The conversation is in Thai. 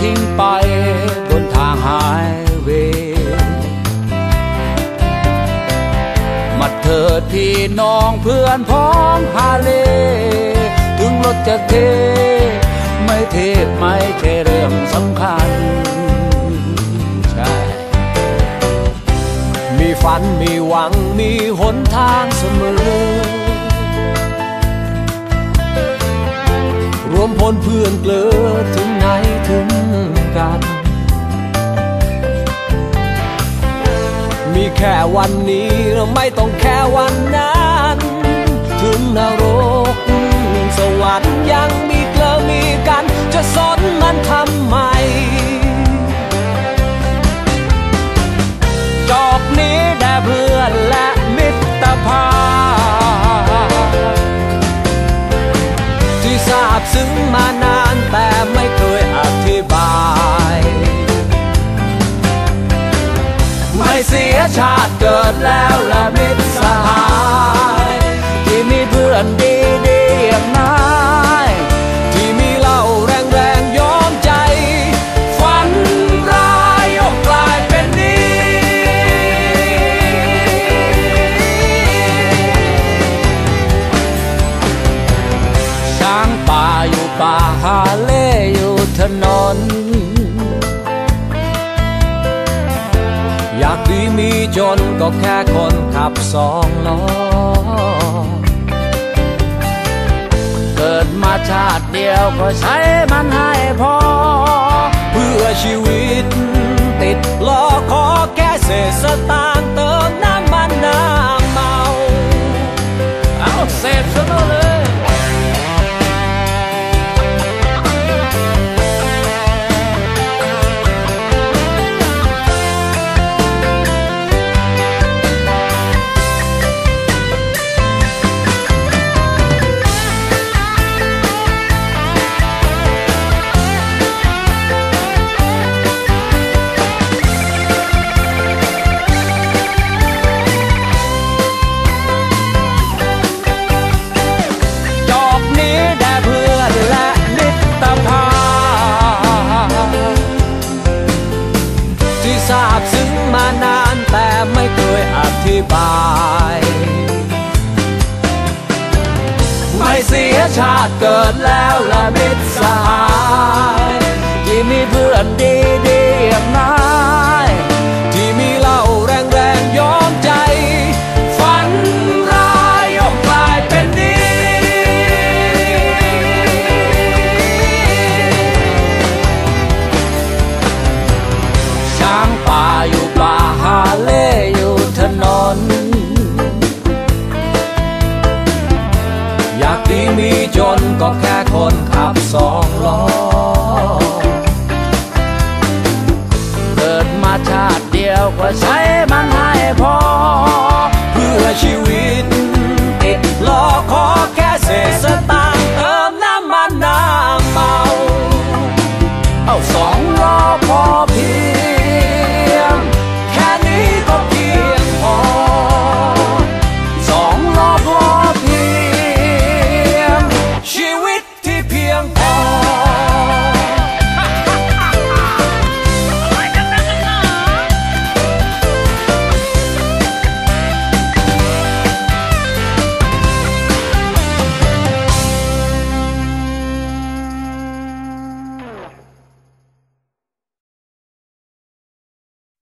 ทิ้งไปบนทางหายเวมาเถิดพี่น้องเพื่อนพ้องฮาเล ถึงรถจะเท ไม่เทไม่ใค่เรื่องสำคัญใช่มีฝันมีหวังมีหนทางเสมอรวมพลเพื่อนเกลือถึงไหน ค่วันนี้เราไม่ต้องแค่วันนั้น ถึงนรกสวรรค์ยังมีเกลือมีกัน จะสนมันทำไม จอกนี้แด่เพื่อนและมิตรภาพที่ทราบซึ้งมานานแต่ไม่เคยอธิบายไม่เสีย ชาติเกิดแล้วและมิตรสหาย จนก็แค่คนขับสองล้อ เกิดมาชาติเดียวก็ใช้มันหา บาย ไม่เสียชาติเกิดแล้วและมิตรสหายที่มีเพื่อนดี ก็แค่คนขับสองล้อ เกิดมาชาติเดียวก็ใช้มันให้พอ เพื่อชีวิตติดล้อขอแค่เศษสตางค์เติมน้ำมันน้ำเมา เอาสองล้อพอ